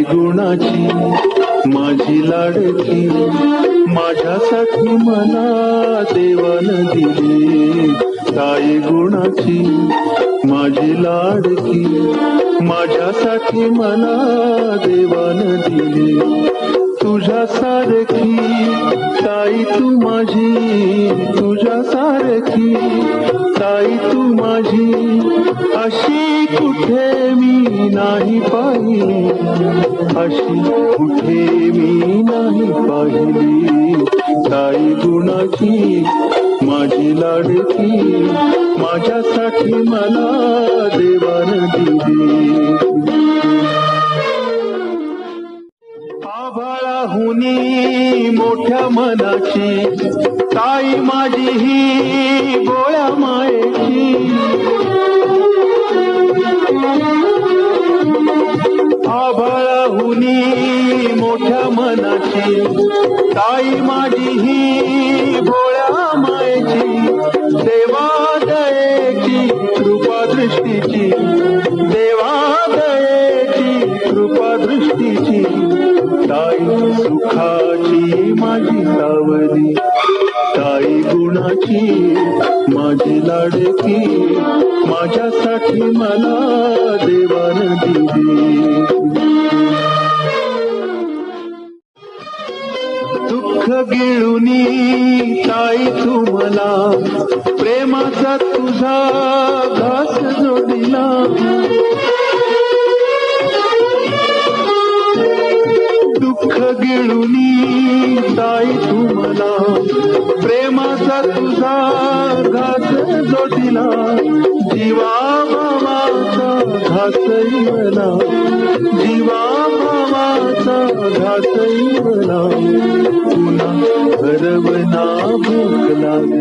गुणाची माझी लाडकी माझ्यासाठी मला देवान दिली. ताई गुणाची माझी लाडकी माझ्यासाठी मला देवान दिली. तुझ्या सारखी ताई तू माझी तुझ्या सारखी ताई तू माझी अशी कुठे मी नाही पाहिली अशी कुठे मी नाही पाहिली ताई गुणाची माझी लाडकी माझ्यासाठी मला देवान दिली आभाळाहुनी मोठ्या मनाची ताई माझी ही गोळ्या मायेची आभाळाहुनी मोठ्या मनाची ताई माझी ही भोळ्या मायची देवा दयेची कृपा दृष्टीची देवा दयेची कृपा दृष्टीची ताई सुखाची माझी सावली ताई गुणाची माझी लाडकी माझ्यासाठी मला देवान दिली. गिळुनी ताई तू मला प्रेमाचा तुझा घास जोडिला. दुःख गिळुनी ताई तू मला प्रेमाचा तुझा घास जोडिला. जीवा भावाचा घासही मला जीवा भावाचा घासही मला पुन्हा भूक लागे